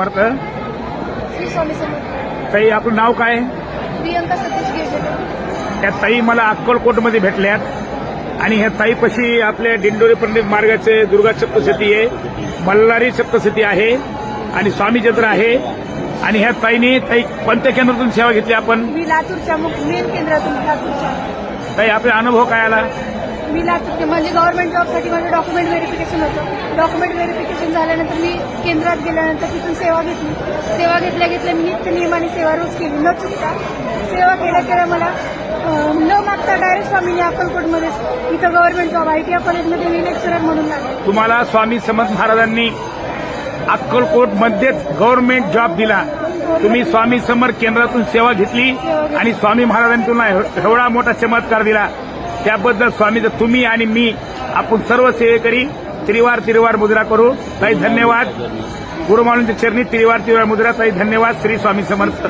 श्री स्वामी समर्थ. ताई आपलं नाव काय? प्रियंका सतीश गेजरे त्या ताई मला अक्कलकोटमध्ये भेटल्यात. आणि ह्या ताईपाशी आपल्या दिंडोरी पंडित मार्गाचे दुर्गा सप्तशती आहे मल्हारी सप्तशती आहे आणि स्वामी जत्रा आहे. आणि ह्या ताईने ताई कोणत्या केंद्रातून सेवा घेतली आपण. मी लातूरच्या मेन केंद्रातून लातूरच्या. ताई आपला अनुभव काय आला? मी लातूरचे म्हणजे गव्हर्नमेंट जॉबसाठी माझं डॉक्युमेंट व्हेरिफिकेशन होतं. डॉक्युमेंट व्हेरिफिकेशन झाल्यानंतर मी केंद्रात गेल्यानंतर तिथून सेवा घेतली. सेवा घेतल्या घेतल्या मी नित्य नियमाने सेवा रोज केली. न चुकता सेवा केल्या केल्या मला न मागता डायरेक्ट स्वामींनी अक्कलकोटमध्ये इथं गव्हर्नमेंट जॉब आय टी कॉलेजमध्ये मी लेक्चरर म्हणून लागले. तुम्हाला स्वामी समर्थ महाराजांनी अक्कलकोटमध्येच गव्हर्नमेंट जॉब दिला. तुम्ही स्वामी समर्थ केंद्रातून सेवा घेतली आणि स्वामी महाराजांनी तुम्हाला एवढा मोठा चमत्कार दिला. त्याबद्दल स्वामीचं तुम्ही आणि मी आपण सर्व सेवेकरी त्रिवार त्रिवार मुद्रा करू. ताई धन्यवाद. गुरुमानूंच्या चरणी त्रिवार त्रिवार मुद्रा. ताई धन्यवाद. श्री स्वामी समर्थ.